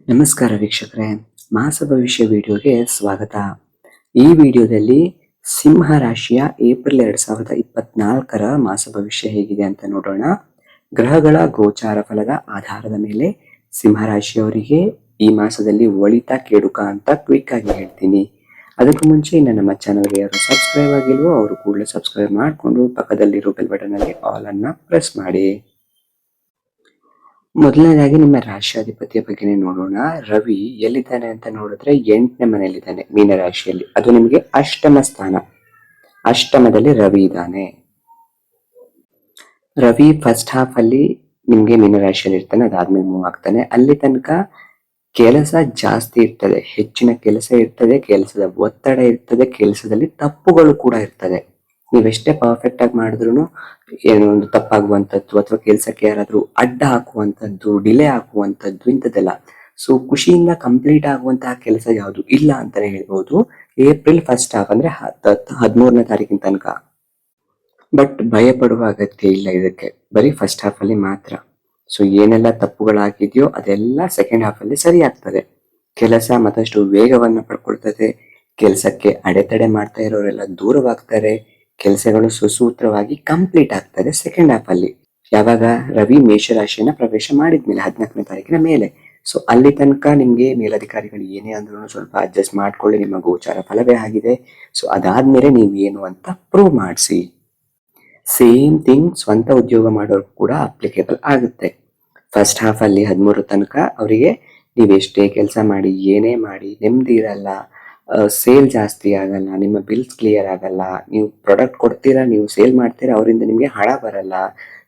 ನಮಸ್ಕಾರ ವೀಕ್ಷಕರೇ, ಮಾಸ ಭವಿಷ್ಯ ವಿಡಿಯೋಗೆ ಸ್ವಾಗತ. ಈ ವಿಡಿಯೋದಲ್ಲಿ ಸಿಂಹ ರಾಶಿಯ ಏಪ್ರಿಲ್ ಎರಡ್ ಸಾವಿರದ ಇಪ್ಪತ್ನಾಲ್ಕರ ಮಾಸ ಭವಿಷ್ಯ ಹೇಗಿದೆ ಅಂತ ನೋಡೋಣ. ಗ್ರಹಗಳ ಗೋಚಾರ ಫಲದ ಆಧಾರದ ಮೇಲೆ ಸಿಂಹ ರಾಶಿಯವರಿಗೆ ಈ ಮಾಸದಲ್ಲಿ ಒಳಿತ, ಕೆಡುಕ ಅಂತ ಕ್ವಿಕ್ ಆಗಿ ಹೇಳ್ತೀನಿ. ಅದಕ್ಕೂ ಮುಂಚೆ ಇನ್ನು ನಮ್ಮ ಚಾನಲ್ಗೆ ಯಾರು ಸಬ್ಸ್ಕ್ರೈಬ್ ಆಗಿಲ್ವೋ, ಅವರು ಕೂಡಲೇ ಸಬ್ಸ್ಕ್ರೈಬ್ ಮಾಡಿಕೊಂಡು ಪಕ್ಕದಲ್ಲಿರೋ ಬೆಲ್ ಬಟನ್ ಅಲ್ಲಿ ಆಲ್ ಅನ್ನ ಪ್ರೆಸ್ ಮಾಡಿ. ಮೊದಲನೇದಾಗಿ ನಿಮ್ಮ ರಾಶಿಯಾಧಿಪತಿಯ ಬಗ್ಗೆನೇ ನೋಡೋಣ. ರವಿ ಎಲ್ಲಿದ್ದಾನೆ ಅಂತ ನೋಡಿದ್ರೆ ಎಂಟನೇ ಮನೆಯಲ್ಲಿದ್ದಾನೆ ಮೀನ ರಾಶಿಯಲ್ಲಿ ಅದು ನಿಮಗೆ ಅಷ್ಟಮ ಸ್ಥಾನ. ಅಷ್ಟಮದಲ್ಲಿ ರವಿ ಇದ್ದಾನೆ. ರವಿ ಫಸ್ಟ್ ಹಾಫ್ ಅಲ್ಲಿ ನಿಮ್ಗೆ ಮೀನ ರಾಶಿಯಲ್ಲಿ ಇರ್ತಾನೆ, ಅದಾದ್ಮೇಲೆ ಮೂವ್ ಆಗ್ತಾನೆ. ಅಲ್ಲಿ ತನಕ ಕೆಲಸ ಜಾಸ್ತಿ ಇರ್ತದೆ, ಹೆಚ್ಚಿನ ಕೆಲಸ ಇರ್ತದೆ, ಕೆಲಸದ ಒತ್ತಡ ಇರ್ತದೆ, ಕೆಲಸದಲ್ಲಿ ತಪ್ಪುಗಳು ಕೂಡ ಇರ್ತದೆ. ನೀವೆಷ್ಟೇ ಪರ್ಫೆಕ್ಟ್ ಆಗಿ ಮಾಡಿದ್ರು ಏನೋ ಒಂದು ತಪ್ಪಾಗುವಂಥದ್ದು ಅಥವಾ ಕೆಲಸಕ್ಕೆ ಯಾರಾದರೂ ಅಡ್ಡ ಹಾಕುವಂಥದ್ದು ಡಿಲೇ ಹಾಕುವಂಥದ್ದು ಇಂಥದ್ದೆಲ್ಲ. ಸೊ ಖುಷಿಯಿಂದ ಕಂಪ್ಲೀಟ್ ಆಗುವಂತಹ ಕೆಲಸ ಯಾವುದು ಇಲ್ಲ ಅಂತಾನೆ ಹೇಳ್ಬೋದು. ಏಪ್ರಿಲ್ ಫಸ್ಟ್ ಹಾಫ್ ಅಂದ್ರೆ ಹದಿಮೂರನೇ ತಾರೀಕಿನ ತನಕ. ಬಟ್ ಭಯ ಪಡುವ ಅಗತ್ಯ ಇಲ್ಲ ಇದಕ್ಕೆ. ಬರೀ ಫಸ್ಟ್ ಹಾಫ್ ಅಲ್ಲಿ ಮಾತ್ರ. ಸೊ ಏನೆಲ್ಲ ತಪ್ಪುಗಳಾಗಿದೆಯೋ ಅದೆಲ್ಲ ಸೆಕೆಂಡ್ ಹಾಫ್ ಅಲ್ಲಿ ಸರಿ ಆಗ್ತದೆ. ಕೆಲಸ ಮತ್ತಷ್ಟು ವೇಗವನ್ನು ಪಡ್ಕೊಳ್ತದೆ. ಕೆಲಸಕ್ಕೆ ಅಡೆತಡೆ ಮಾಡ್ತಾ ಇರೋರೆಲ್ಲ ದೂರವಾಗ್ತಾರೆ. ಕೆಲಸಗಳು ಸುಸೂತ್ರವಾಗಿ ಕಂಪ್ಲೀಟ್ ಆಗ್ತದೆ ಸೆಕೆಂಡ್ ಹಾಫ್ ಅಲ್ಲಿ. ಯಾವಾಗ ರವಿ ಮೇಷರಾಶಿಯನ್ನ ಪ್ರವೇಶ ಮಾಡಿದ್ಮೇಲೆ ಹದಿನಾಲ್ಕನೇ ತಾರೀಕಿನ ಮೇಲೆ. ಸೊ ಅಲ್ಲಿ ತನಕ ನಿಮಗೆ ಮೇಲಧಿಕಾರಿಗಳು ಏನೇ ಅಂದ್ರೂ ಸ್ವಲ್ಪ ಅಡ್ಜಸ್ಟ್ ಮಾಡ್ಕೊಳ್ಳಿ, ನಿಮ್ಮ ಗೋಚಾರ ಫಲವೇ ಆಗಿದೆ. ಸೊ ಅದಾದ್ಮೇಲೆ ನೀವು ಏನು ಅಂತ ಪ್ರೂವ್ ಮಾಡಿಸಿ. ಸೇಮ್ ಥಿಂಗ್ ಸ್ವಂತ ಉದ್ಯೋಗ ಮಾಡೋರು ಕೂಡ ಅಪ್ಲಿಕೇಬಲ್ ಆಗುತ್ತೆ. ಫಸ್ಟ್ ಹಾಫ್ ಅಲ್ಲಿ ಹದಿಮೂರು ತನಕ ಅವರಿಗೆ ನೀವು ಎಷ್ಟೇ ಕೆಲಸ ಮಾಡಿ, ಏನೇ ಮಾಡಿ, ನೆಮ್ಮದಿ ಇರಲ್ಲ. ಸೇಲ್ ಜಾಸ್ತಿ ಆಗಲ್ಲ, ನಿಮ್ಮ ಬಿಲ್ಸ್ ಕ್ಲಿಯರ್ ಆಗಲ್ಲ, ನೀವು ಪ್ರಾಡಕ್ಟ್ ಕೊಡ್ತೀರಾ, ನೀವು ಸೇಲ್ ಮಾಡ್ತೀರಾ, ಅವರಿಂದ ನಿಮಗೆ ಹಣ ಬರಲ್ಲ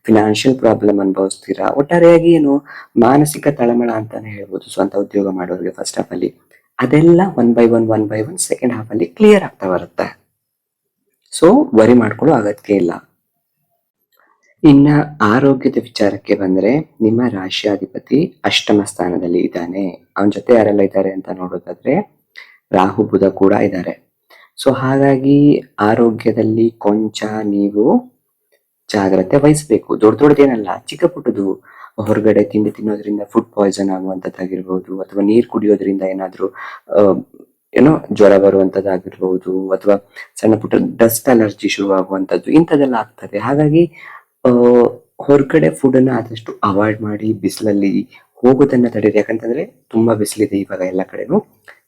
ಫಿನಾನ್ಷಿಯಲ್ ಪ್ರಾಬ್ಲಮ್ ಅನುಭವಿಸ್ತೀರಾ, ಒಟ್ಟಾರೆಯಾಗಿ ಏನು ಮಾನಸಿಕ ತಳಮಳ ಅಂತಾನೆ ಹೇಳ್ಬೋದು ಸ್ವಂತ ಉದ್ಯೋಗ ಮಾಡೋರಿಗೆ ಫಸ್ಟ್ ಹಾಫ್ ಅಲ್ಲಿ. ಅದೆಲ್ಲ one by one one by one second half ಅಲ್ಲಿ ಕ್ಲಿಯರ್ ಆಗ್ತಾ ಬರುತ್ತೆ. ಸೊ ವರಿ ಮಾಡ್ಕೊಳ್ಳೋ ಅಗತ್ಯ ಇಲ್ಲ. ಇನ್ನ ಆರೋಗ್ಯದ ವಿಚಾರಕ್ಕೆ ಬಂದ್ರೆ, ನಿಮ್ಮ ರಾಶಿಯಾಧಿಪತಿ ಅಷ್ಟಮ ಸ್ಥಾನದಲ್ಲಿ ಇದ್ದಾನೆ. ಅವನ ಜೊತೆ ಯಾರೆಲ್ಲ ಇದ್ದಾರೆ ಅಂತ ನೋಡೋದಾದ್ರೆ ರಾಹು ಬುಧ ಕೂಡ ಇದ್ದಾರೆ. ಸೊ ಹಾಗಾಗಿ ಆರೋಗ್ಯದಲ್ಲಿ ಕೊಂಚ ನೀವು ಜಾಗ್ರತೆ ವಹಿಸಬೇಕು. ದೊಡ್ಡ ದೊಡ್ಡದೇನಲ್ಲ, ಚಿಕ್ಕ ಪುಟ್ಟದು ಹೊರಗಡೆ ತಿಂಡಿ ತಿನ್ನೋದ್ರಿಂದ ಫುಡ್ ಪಾಯ್ಸನ್ ಆಗುವಂತದ್ದಾಗಿರ್ಬೋದು, ಅಥವಾ ನೀರು ಕುಡಿಯೋದ್ರಿಂದ ಏನಾದರೂ ಏನೋ ಜ್ವರ ಬರುವಂತದ್ದಾಗಿರ್ಬೋದು, ಅಥವಾ ಸಣ್ಣ ಪುಟ್ಟ ಡಸ್ಟ್ ಅಲರ್ಜಿ ಶುರು ಆಗುವಂಥದ್ದು ಇಂಥದ್ದೆಲ್ಲ ಆಗ್ತದೆ. ಹಾಗಾಗಿ ಹೊರಗಡೆ ಫುಡ್ ಅನ್ನ ಆದಷ್ಟು ಅವಾಯ್ಡ್ ಮಾಡಿ, ಬಿಸಿಲಲ್ಲಿ ಹೋಗೋದನ್ನ ತಡೀರಿ. ಯಾಕಂತಂದ್ರೆ ತುಂಬಾ ಬಿಸಿಲಿದೆ ಇವಾಗ ಎಲ್ಲ ಕಡೆನೂ.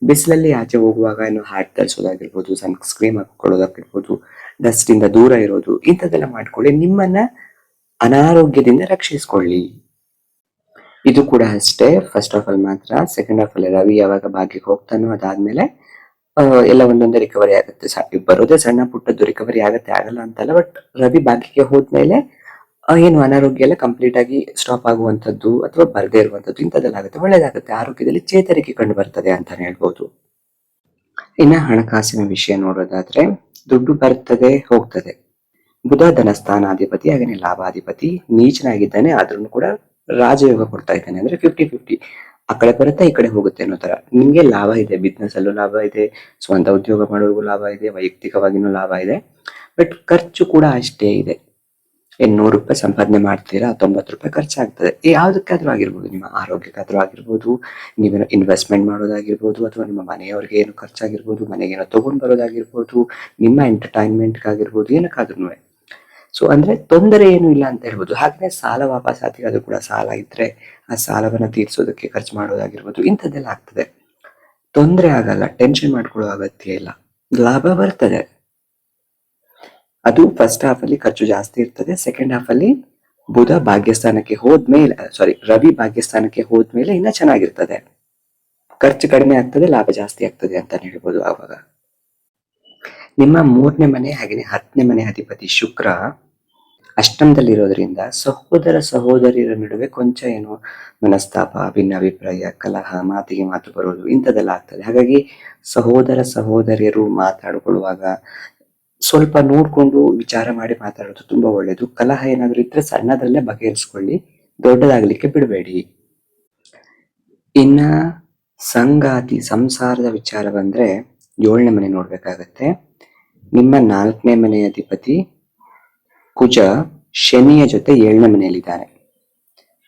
ಬಿಸಿಲಲ್ಲಿ ಆಚೆ ಹೋಗುವಾಗ ಏನು ಹ್ಯಾಟ್ ಧರಿಸೋದಾಗಿರ್ಬೋದು ಸನ್ ಸ್ಕ್ರೀನ್ ಹಾಕೊಳ್ಳೋದಾಗಿರ್ಬೋದು ಡಸ್ಟ್ ಇಂದ ದೂರ ಇರೋದು, ಇಂಥದ್ದೆಲ್ಲ ಮಾಡ್ಕೊಳ್ಳಿ. ನಿಮ್ಮನ್ನ ಅನಾರೋಗ್ಯದಿಂದ ರಕ್ಷಿಸ್ಕೊಳ್ಳಿ. ಇದು ಕೂಡ ಅಷ್ಟೇ. ಫಸ್ಟ್ ಆಫ್ ಆಲ್ ಮಾತ್ರ. ಸೆಕೆಂಡ್ ಆಫ್ ಆಲ್ ರವಿ ಯಾವಾಗ ಭಾಗ್ಯಕ್ಕೆ ಹೋಗ್ತಾನೋ ಅದಾದ್ಮೇಲೆ ಎಲ್ಲ ಒಂದೊಂದೇ ರಿಕವರಿ ಆಗುತ್ತೆ. ಬರೋದೇ ಸಣ್ಣ ಪುಟ್ಟದ್ದು ರಿಕವರಿ ಆಗುತ್ತೆ. ಆಗಲ್ಲ ಅಂತಲ್ಲ ಬಟ್ ರವಿ ಭಾಗ್ಯಕ್ಕೆ ಹೋದ್ಮೇಲೆ ಏನು ಅನಾರೋಗ್ಯ ಎಲ್ಲ ಕಂಪ್ಲೀಟ್ ಆಗಿ ಸ್ಟಾಪ್ ಆಗುವಂಥದ್ದು ಅಥವಾ ಬರದೇ ಇರುವಂಥದ್ದು ಇಂಥದ್ದೆಲ್ಲ ಆಗುತ್ತೆ. ಒಳ್ಳೇದಾಗುತ್ತೆ. ಆರೋಗ್ಯದಲ್ಲಿ ಚೇತರಿಕೆ ಕಂಡು ಬರ್ತದೆ ಅಂತಾನೆ ಹೇಳ್ಬೋದು. ಇನ್ನ ಹಣಕಾಸಿನ ವಿಷಯ ನೋಡೋದಾದ್ರೆ, ದುಡ್ಡು ಬರ್ತದೆ, ಹೋಗ್ತದೆ. ಬುಧ ಧನಸ್ಥಾನಾಧಿಪತಿ ಹಾಗೇನೆ ಲಾಭಾಧಿಪತಿ, ನೀಚನಾಗಿದ್ದಾನೆ ಆದ್ರೂ ಕೂಡ ರಾಜಯೋಗ ಕೊಡ್ತಾ ಇದ್ದಾನೆ. ಅಂದ್ರೆ ಫಿಫ್ಟಿ ಫಿಫ್ಟಿ ಆ ಕಡೆ ಬರುತ್ತೆ, ಈ ಕಡೆ ಹೋಗುತ್ತೆ ಅನ್ನೋ ತರ ನಿಮ್ಗೆ ಲಾಭ ಇದೆ. ಬಿಸ್ನೆಸ್ ಅಲ್ಲೂ ಲಾಭ ಇದೆ. ಸ್ವಂತ ಉದ್ಯೋಗ ಮಾಡೋರಿಗೂ ಲಾಭ ಇದೆ. ವೈಯಕ್ತಿಕವಾಗಿನೂ ಲಾಭ ಇದೆ. ಬಟ್ ಖರ್ಚು ಕೂಡ ಅಷ್ಟೇ ಇದೆ. ಏನ್ ನೂರು ರೂಪಾಯಿ ಸಂಪಾದನೆ ಮಾಡ್ತೀರಾ, ತೊಂಬತ್ತು ರೂಪಾಯಿ ಖರ್ಚಾಗ್ತದೆ. ಯಾವುದಕ್ಕಾದ್ರೂ ಆಗಿರ್ಬೋದು, ನಿಮ್ಮ ಆರೋಗ್ಯಕ್ಕಾದ್ರೂ ಆಗಿರ್ಬೋದು, ನೀವೇನೋ ಇನ್ವೆಸ್ಟ್ಮೆಂಟ್ ಮಾಡೋದಾಗಿರ್ಬೋದು, ಅಥವಾ ನಿಮ್ಮ ಮನೆಯವ್ರಿಗೆ ಏನು ಖರ್ಚಾಗಿರ್ಬೋದು ಮನೆಗೆ ಏನೋ ತಗೊಂಡ್ ಬರೋದಾಗಿರ್ಬೋದು, ನಿಮ್ಮ ಎಂಟರ್ಟೈನ್ಮೆಂಟ್ಗಾಗಿರ್ಬೋದು ಏನಕ್ಕಾದ್ರೂ ಸೊ ಅಂದ್ರೆ ತೊಂದರೆ ಏನು ಇಲ್ಲ ಅಂತ ಹೇಳ್ಬೋದು. ಹಾಗೆ ಸಾಲ ವಾಪಸಾತಿ ಅದು ಕೂಡ ಸಾಲ ಇದ್ರೆ ಆ ಸಾಲವನ್ನ ತೀರಿಸೋದಕ್ಕೆ ಖರ್ಚು ಮಾಡೋದಾಗಿರ್ಬೋದು, ಇಂಥದ್ದೆಲ್ಲ ಆಗ್ತದೆ. ತೊಂದರೆ ಆಗಲ್ಲ ಟೆನ್ಷನ್ ಮಾಡ್ಕೊಳ್ಳೋ ಅಗತ್ಯ ಇಲ್ಲ. ಲಾಭ ಬರ್ತದೆ. ಅದು ಫಸ್ಟ್ ಹಾಫ್ ಅಲ್ಲಿ ಖರ್ಚು ಜಾಸ್ತಿ ಇರ್ತದೆ. ಸೆಕೆಂಡ್ ಹಾಫ್ ಅಲ್ಲಿ ಬುಧ ಭಾಗ್ಯಸ್ಥಾನಕ್ಕೆ ಹೋದ್ಮೇಲೆ ಸಾರಿ ರವಿ ಭಾಗ್ಯಸ್ಥಾನಕ್ಕೆ ಹೋದ್ಮೇಲೆ ಇನ್ನ ಚೆನ್ನಾಗಿರ್ತದೆ. ಖರ್ಚು ಕಡಿಮೆ ಆಗ್ತದೆ, ಲಾಭ ಜಾಸ್ತಿ ಆಗ್ತದೆ ಅಂತ ಹೇಳ್ಬೋದು ಆವಾಗ. ನಿಮ್ಮ ಮೂರನೇ ಮನೆ ಹಾಗೆ ಹತ್ತನೇ ಮನೆ ಅಧಿಪತಿ ಶುಕ್ರ ಅಷ್ಟಮದಲ್ಲಿರೋದ್ರಿಂದ ಸಹೋದರ ಸಹೋದರಿಯರ ನಡುವೆ ಕೊಂಚ ಏನು ಮನಸ್ತಾಪ, ಭಿನ್ನಾಭಿಪ್ರಾಯ, ಕಲಹ, ಮಾತಿಗೆ ಮಾತು ಬರೋದು ಇಂಥದ್ದೆಲ್ಲ ಆಗ್ತದೆ. ಹಾಗಾಗಿ ಸಹೋದರ ಸಹೋದರಿಯರು ಮಾತಾಡಿಕೊಳ್ಳುವಾಗ ಸ್ವಲ್ಪ ನೋಡ್ಕೊಂಡು ವಿಚಾರ ಮಾಡಿ ಮಾತಾಡೋದು ತುಂಬಾ ಒಳ್ಳೇದು. ಕಲಹ ಏನಾದ್ರೂ ಇದ್ರೆ ಸಣ್ಣದ್ರಲ್ಲೇ ಬಗೆಹರಿಸ್ಕೊಳ್ಳಿ, ದೊಡ್ಡದಾಗ್ಲಿಕ್ಕೆ ಬಿಡಬೇಡಿ. ಇನ್ನ ಸಂಗಾತಿ, ಸಂಸಾರದ ವಿಚಾರ ಬಂದ್ರೆ ಏಳನೇ ಮನೆ ನೋಡ್ಬೇಕಾಗತ್ತೆ. ನಿಮ್ಮ ನಾಲ್ಕನೇ ಮನೆಯ ಅಧಿಪತಿ ಕುಜ ಶನಿಯ ಜೊತೆ ಏಳನೇ ಮನೆಯಲ್ಲಿದ್ದಾರೆ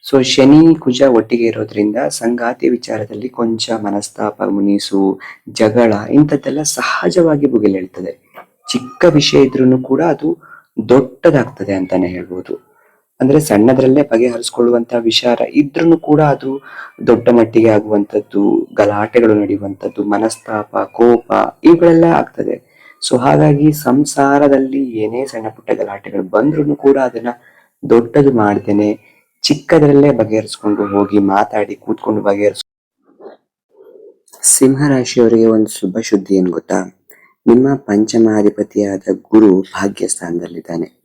ಸೊ ಶನಿ, ಕುಜ ಒಟ್ಟಿಗೆ ಇರೋದ್ರಿಂದ ಸಂಗಾತಿ ವಿಚಾರದಲ್ಲಿ ಕೊಂಚ ಮನಸ್ತಾಪ, ಮುನಿಸು, ಜಗಳ ಇಂಥದ್ದೆಲ್ಲ ಸಹಜವಾಗಿ ಭುಗಿಲೇಳ್ತದೆ ಚಿಕ್ಕ ವಿಷಯ ಇದ್ರೂ ಕೂಡ ಅದು ದೊಡ್ಡದಾಗ್ತದೆ ಅಂತಾನೆ ಹೇಳ್ಬೋದು. ಅಂದ್ರೆ ಸಣ್ಣದ್ರಲ್ಲೇ ಬಗೆಹರಿಸ್ಕೊಳ್ಳುವಂತಹ ವಿಚಾರ ಇದ್ರೂ ಕೂಡ ಅದು ದೊಡ್ಡ ಮಟ್ಟಿಗೆ ಆಗುವಂತದ್ದು ಗಲಾಟೆಗಳು ನಡೆಯುವಂತದ್ದು ಮನಸ್ತಾಪ, ಕೋಪ ಇವುಗಳೆಲ್ಲ ಆಗ್ತದೆ. ಸೊ ಹಾಗಾಗಿ ಸಂಸಾರದಲ್ಲಿ ಏನೇ ಸಣ್ಣ ಪುಟ್ಟ ಗಲಾಟೆಗಳು ಬಂದ್ರೂ ಕೂಡ ಅದನ್ನ ದೊಡ್ಡದು ಮಾಡ್ತೇನೆ ಚಿಕ್ಕದ್ರಲ್ಲೇ ಬಗೆಹರಿಸ್ಕೊಂಡು ಹೋಗಿ ಮಾತಾಡಿ, ಕೂತ್ಕೊಂಡು ಬಗೆಹರಿಸ್ ಸಿಂಹರಾಶಿಯವರಿಗೆ ಒಂದು ಶುಭ ಸುದ್ದಿ ಏನ್ ಗೊತ್ತಾ? ನಿಮ್ಮ ಪಂಚಮಾಧಿಪತಿಯಾದ ಗುರು ಭಾಗ್ಯ ಸ್ಥಾನದಲ್ಲಿದ್ದಾನೆ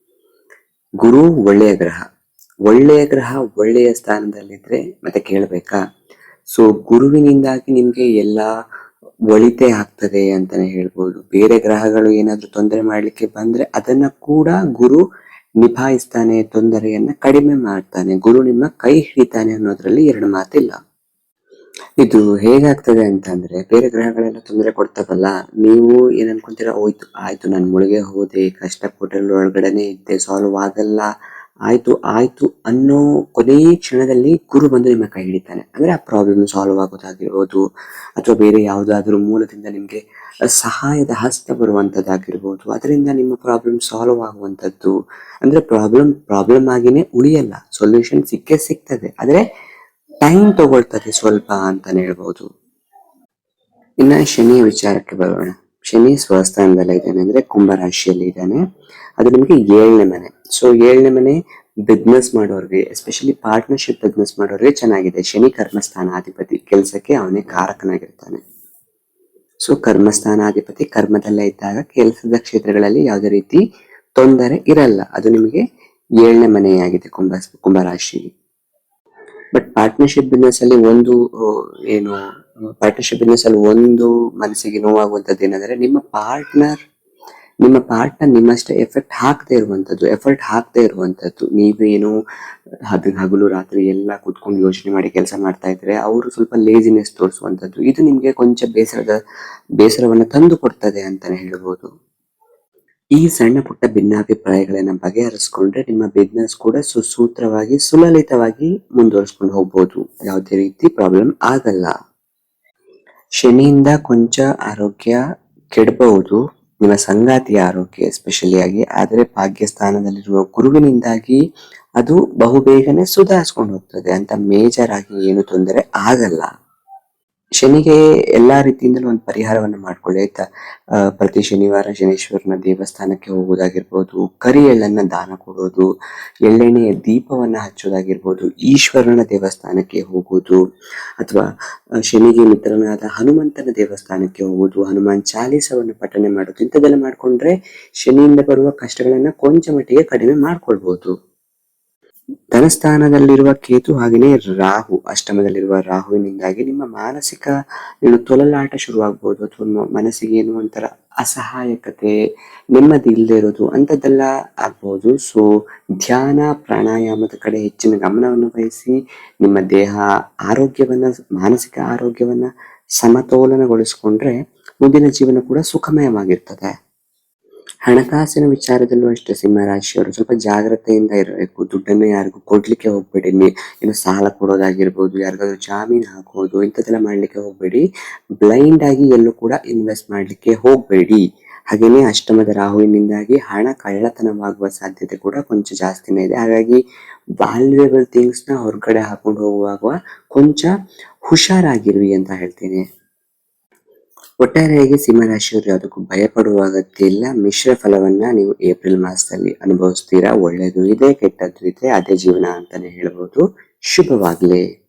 ಗುರು ಒಳ್ಳೆಯ ಗ್ರಹ. ಒಳ್ಳೆಯ ಗ್ರಹ ಒಳ್ಳೆಯ ಸ್ಥಾನದಲ್ಲಿದ್ರೆ ಮತ್ತೆ ಕೇಳಬೇಕಾ? ಸೊ ಗುರುವಿನಿಂದಾಗಿ ನಿಮಗೆ ಎಲ್ಲ ಒಳಿತೆ ಆಗ್ತದೆ ಅಂತಾನೆ ಹೇಳ್ಬೋದು. ಬೇರೆ ಗ್ರಹಗಳು ಏನಾದರೂ ತೊಂದರೆ ಮಾಡಲಿಕ್ಕೆ ಬಂದ್ರೆ ಅದನ್ನ ಕೂಡ ಗುರು ನಿಭಾಯಿಸ್ತಾನೆ, ತೊಂದರೆಯನ್ನ ಕಡಿಮೆ ಮಾಡ್ತಾನೆ. ಗುರು ನಿಮ್ಮ ಕೈ ಹಿಡಿತಾನೆ ಅನ್ನೋದ್ರಲ್ಲಿ ಎರಡು ಮಾತಿಲ್ಲ. ಇದು ಹೇಗಾಗ್ತದೆ ಅಂತಂದ್ರೆ ಬೇರೆ ಗ್ರಹಗಳೆಲ್ಲ ತೊಂದರೆ ಕೊಡ್ತಾವಲ್ಲ, ನೀವು ಏನ್ ಅನ್ಕೊಂತೀರಾ, ಹೋಯ್ತು, ಆಯ್ತು, ನಾನು ಮುಳುಗೆ ಹೋದೆ, ಕಷ್ಟಪಟ್ಟಲ್ಲಿ ಒಳಗಡೆನೆ ಇದ್ದೆ ಸಾಲ್ವ್ ಆಗಲ್ಲ, ಆಯ್ತು ಆಯ್ತು ಅನ್ನೋ ಕೊನೆ ಕ್ಷಣದಲ್ಲಿ ಗುರು ಬಂದು ನಿಮ್ಮ ಕೈ ಹಿಡಿತಾನೆ. ಅಂದ್ರೆ ಆ ಪ್ರಾಬ್ಲಮ್ ಸಾಲ್ವ್ ಆಗೋದಾಗಿರ್ಬೋದು, ಅಥವಾ ಬೇರೆ ಯಾವುದಾದ್ರೂ ಮೂಲದಿಂದ ನಿಮ್ಗೆ ಸಹಾಯದ ಹಸ್ತ ಬರುವಂತದ್ದಾಗಿರ್ಬೋದು, ಅದರಿಂದ ನಿಮ್ಮ ಪ್ರಾಬ್ಲಮ್ ಸಾಲ್ವ್ ಆಗುವಂತದ್ದು, ಅಂದ್ರೆ ಪ್ರಾಬ್ಲಮ್ ಪ್ರಾಬ್ಲಮ್ ಆಗಿನೇ ಉಳಿಯಲ್ಲ ಸೊಲ್ಯೂಷನ್ ಸಿಕ್ಕೇ ಸಿಗ್ತದೆ. ಆದ್ರೆ ಟೈಮ್ ತಗೊಳ್ತದೆ ಸ್ವಲ್ಪ ಅಂತ ಹೇಳ್ಬೋದು. ಇನ್ನ ಶನಿಯ ವಿಚಾರಕ್ಕೆ ಬರೋಣ. ಶನಿ ಸ್ವಸ್ಥಾನದಲ್ಲಿ ಇದ್ದಾನೆ ಅಂದ್ರೆ ಕುಂಭ ರಾಶಿಯಲ್ಲಿ ಇದ್ದಾನೆ. ಅದು ನಿಮಗೆ ಏಳನೇ ಮನೆ. ಸೊ ಏಳನೇ ಮನೆ ಬಿಸ್ನೆಸ್ ಮಾಡೋರಿಗೆ ಎಸ್ಪೆಷಲಿ ಪಾರ್ಟ್ನರ್ಶಿಪ್ ಬಿಸ್ನೆಸ್ ಮಾಡೋರ್ಗೆ ಚೆನ್ನಾಗಿದೆ. ಶನಿ ಕರ್ಮಸ್ಥಾನಾಧಿಪತಿ ಕೆಲಸಕ್ಕೆ ಅವನೇ ಕಾರಕನಾಗಿರ್ತಾನೆ. ಸೊ ಕರ್ಮಸ್ಥಾನಾಧಿಪತಿ ಕರ್ಮದಲ್ಲೇ ಇದ್ದಾಗ ಕೆಲಸದ ಕ್ಷೇತ್ರಗಳಲ್ಲಿ ಯಾವುದೇ ರೀತಿ ತೊಂದರೆ ಇರಲ್ಲ. ಅದು ನಿಮಗೆ ಏಳನೇ ಮನೆಯಾಗಿದೆ ಕುಂಭ ಕುಂಭರಾಶಿ ಬಟ್ ಪಾರ್ಟ್ನರ್ಶಿಪ್ ಬಿಸ್ನೆಸ್ ಅಲ್ಲಿ ಒಂದು ಏನು ಪಾರ್ಟ್ನರ್ಶಿಪ್ ಬಿಸ್ನೆಸ್ ಅಲ್ಲಿ ಒಂದು ಮನಸ್ಸಿಗೆ ನೋವಾಗುವಂತದ್ದು ಏನಂದ್ರೆ ನಿಮ್ಮ ಪಾರ್ಟ್ನರ್ ನಿಮ್ಮ ಪಾರ್ಟ್ನರ್ ನಿಮ್ಮಷ್ಟೇ ಎಫೆಕ್ಟ್ ಹಾಕದೇ ಇರುವಂತದ್ದು ಎಫರ್ಟ್ ಹಾಕದೇ ಇರುವಂತದ್ದು ನೀವೇನು ಹದ್ ಹಗಲು ರಾತ್ರಿ ಎಲ್ಲ ಕೂತ್ಕೊಂಡು ಯೋಚನೆ ಮಾಡಿ ಕೆಲಸ ಮಾಡ್ತಾ ಇದ್ರೆ ಅವರು ಸ್ವಲ್ಪ ಲೇಜಿನೆಸ್ ತೋರಿಸುವಂತದ್ದು ಇದು ನಿಮ್ಗೆ ಕೊಂಚ ಬೇಸರದ, ಬೇಸರವನ್ನ ತಂದು ಕೊಡ್ತದೆ ಅಂತಾನೆ ಹೇಳ್ಬೋದು. ಈ ಸಣ್ಣ ಪುಟ್ಟ ಭಿನ್ನಾಭಿಪ್ರಾಯಗಳನ್ನ ಬಗೆಹರಿಸ್ಕೊಂಡ್ರೆ ನಿಮ್ಮ ಬಿಸ್ನೆಸ್ ಕೂಡ ಸುಸೂತ್ರವಾಗಿ, ಸುಲಲಿತವಾಗಿ ಮುಂದುವರಿಸ್ಕೊಂಡು ಹೋಗ್ಬೋದು. ಯಾವುದೇ ರೀತಿ ಪ್ರಾಬ್ಲಮ್ ಆಗಲ್ಲ. ಶನಿಯಿಂದ ಕೊಂಚ ಆರೋಗ್ಯ ಕೆಡಬಹುದು ನಿಮ್ಮ ಸಂಗಾತಿಯ ಆರೋಗ್ಯ ಎಸ್ಪೆಷಲಿ ಆಗಿ, ಆದರೆ ಭಾಗ್ಯ ಸ್ಥಾನದಲ್ಲಿರುವ ಗುರುವಿನಿಂದಾಗಿ ಅದು ಬಹುಬೇಗನೆ ಸುಧಾರಿಸ್ಕೊಂಡು ಹೋಗ್ತದೆ. ಅಂತ ಮೇಜರ್ ಆಗಿ ಏನು ತೊಂದರೆ ಆಗಲ್ಲ. ಶನಿಗೆ ಎಲ್ಲಾ ರೀತಿಯಿಂದಲೂ ಒಂದು ಪರಿಹಾರವನ್ನು ಮಾಡ್ಕೊಳ್ಳಿ, ಆಯ್ತಾ? ಪ್ರತಿ ಶನಿವಾರ ಶನೇಶ್ವರನ ದೇವಸ್ಥಾನಕ್ಕೆ ಹೋಗುವುದಾಗಿರ್ಬೋದು, ಕರಿ ಎಳ್ಳನ್ನ ದಾನ ಕೊಡೋದು ಎಳ್ಳೆಣ್ಣೆಯ ದೀಪವನ್ನ ಹಚ್ಚೋದಾಗಿರ್ಬೋದು, ಈಶ್ವರನ ದೇವಸ್ಥಾನಕ್ಕೆ ಹೋಗುವುದು, ಅಥವಾ ಶನಿಗೆ ಮಿತ್ರನಾದ ಹನುಮಂತನ ದೇವಸ್ಥಾನಕ್ಕೆ ಹೋಗುವುದು, ಹನುಮಾನ್ ಚಾಲೀಸವನ್ನು ಪಠನೆ ಮಾಡೋದು, ಇಂಥದ್ದೆಲ್ಲ ಮಾಡ್ಕೊಂಡ್ರೆ ಶನಿಯಿಂದ ಬರುವ ಕಷ್ಟಗಳನ್ನ ಕೊಂಚ ಮಟ್ಟಿಗೆ ಕಡಿಮೆ ಮಾಡ್ಕೊಳ್ಬಹುದು ಧನಸ್ಥಾನದಲ್ಲಿರುವ ಕೇತು ಹಾಗೆಯೇ ರಾಹು ಅಷ್ಟಮದಲ್ಲಿರುವ ರಾಹುವಿನಿಂದಾಗಿ ನಿಮ್ಮ ಮಾನಸಿಕ, ಏನು ತೊಲಲಾಟ ಶುರುವಾಗಬಹುದು ಅಥವಾ ಮನಸ್ಸಿಗೆ ಏನು ಒಂಥರ ಅಸಹಾಯಕತೆ ನೆಮ್ಮದಿ ಇಲ್ಲದೆ ಇರೋದು ಅಂಥದ್ದೆಲ್ಲ ಆಗ್ಬೋದು. ಸೊ ಧ್ಯಾನ, ಪ್ರಾಣಾಯಾಮದ ಕಡೆ ಹೆಚ್ಚಿನ ಗಮನವನ್ನು ವಹಿಸಿ ನಿಮ್ಮ ದೇಹ ಆರೋಗ್ಯವನ್ನ, ಮಾನಸಿಕ ಆರೋಗ್ಯವನ್ನ ಸಮತೋಲನಗೊಳಿಸ್ಕೊಂಡ್ರೆ ಮುಂದಿನ ಜೀವನ ಕೂಡ ಸುಖಮಯವಾಗಿರ್ತದೆ. ಹಣಕಾಸಿನ ವಿಚಾರದಲ್ಲೂ ಅಷ್ಟೇ ಸಿಂಹರಾಶಿಯವರು ಸ್ವಲ್ಪ ಜಾಗ್ರತೆಯಿಂದ ಇರಬೇಕು. ದುಡ್ಡನ್ನು ಯಾರಿಗೂ ಕೊಡ್ಲಿಕ್ಕೆ ಹೋಗ್ಬೇಡಿ. ಏನು ಸಾಲ ಕೊಡೋದಾಗಿರ್ಬೋದು, ಯಾರಿಗಾದ್ರೂ ಜಾಮೀನು ಹಾಕೋದು ಇಂಥದ್ದೆಲ್ಲ ಮಾಡ್ಲಿಕ್ಕೆ ಹೋಗ್ಬೇಡಿ. ಬ್ಲೈಂಡ್ ಆಗಿ ಎಲ್ಲೂ ಕೂಡ ಇನ್ವೆಸ್ಟ್ ಮಾಡ್ಲಿಕ್ಕೆ ಹೋಗ್ಬೇಡಿ. ಹಾಗೇನೆ ಅಷ್ಟಮದ ರಾಹುವಿನಿಂದಾಗಿ ಹಣ ಕಳ್ಳತನವಾಗುವ ಸಾಧ್ಯತೆ ಕೂಡ ಕೊಂಚ ಜಾಸ್ತಿನೇ ಇದೆ. ಹಾಗಾಗಿ ವ್ಯಾಲ್ಯೂಯೇಬಲ್ ಥಿಂಗ್ಸ್ನ ಹೊರಗಡೆ ಹಾಕೊಂಡು ಹೋಗುವಾಗ ಕೊಂಚ ಹುಷಾರಾಗಿರ್ವಿ ಅಂತ ಹೇಳ್ತೀನಿ. ಒಟ್ಟಾರೆಯಾಗಿ ಸಿಂಹರಾಶಿಯವರು ಯಾವುದಕ್ಕೂ ಭಯಪಡುವ ಅಗತ್ಯ ಇಲ್ಲ ಮಿಶ್ರ ಫಲವನ್ನ ನೀವು ಏಪ್ರಿಲ್ ಮಾಸದಲ್ಲಿ ಅನುಭವಿಸ್ತೀರಾ? ಒಳ್ಳೆಯದು ಇದೆ ಕೆಟ್ಟದ್ದು ಇದೆ, ಅದೇ ಜೀವನ ಅಂತಾನೆ ಹೇಳ್ಬೋದು. ಶುಭವಾಗ್ಲಿ.